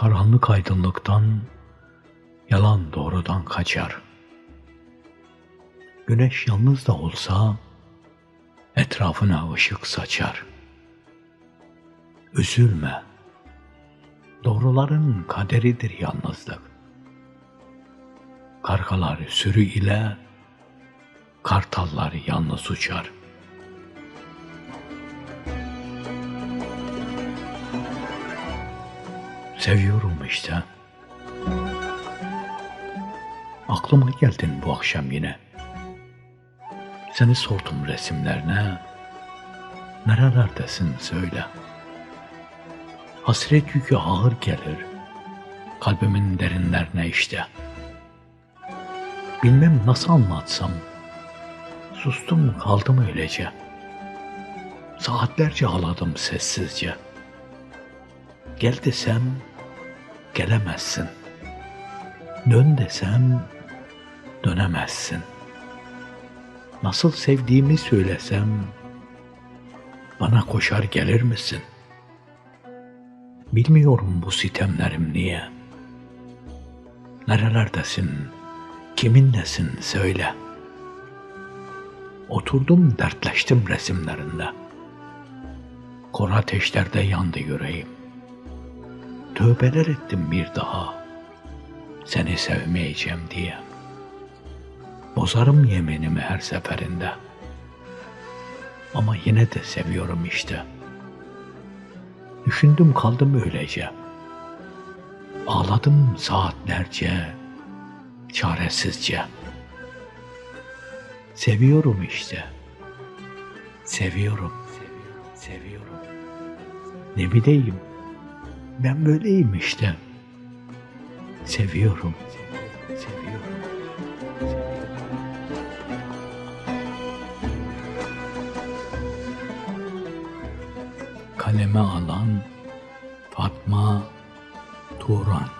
Karanlık aydınlıktan, yalan doğrudan kaçar. Güneş yalnız da olsa etrafına ışık saçar. Üzülme. Doğruların kaderidir yalnızlık. Kargalar sürü ile, kartallar yalnız uçar. Seviyorum işte. Aklıma geldin bu akşam yine. Seni sordum resimlerine. Nerelerdesin söyle. Hasret yükü ağır gelir. Kalbimin derinlerine işte. Bilmem nasıl anlatsam. Sustum kaldım öylece. Saatlerce ağladım sessizce. Gel desem gelemezsin. Dön desem dönemezsin. Nasıl sevdiğimi söylesem bana koşar gelir misin? Bilmiyorum bu sitemlerim niye. Nerelerdesin? Kiminlesin söyle. Oturdum dertleştim resimlerinde. Kor ateşlerde yandı yüreğim. Tövbeler ettim bir daha. Seni sevmeyeceğim diye. Bozarım yeminimi her seferinde. Ama yine de seviyorum işte. Düşündüm kaldım öylece. Ağladım saatlerce, çaresizce. Seviyorum işte. Seviyorum, seviyorum, seviyorum. Ne bileyim, ben böyleyim işte. Seviyorum, seviyorum. Kaleme alan Fatma Turan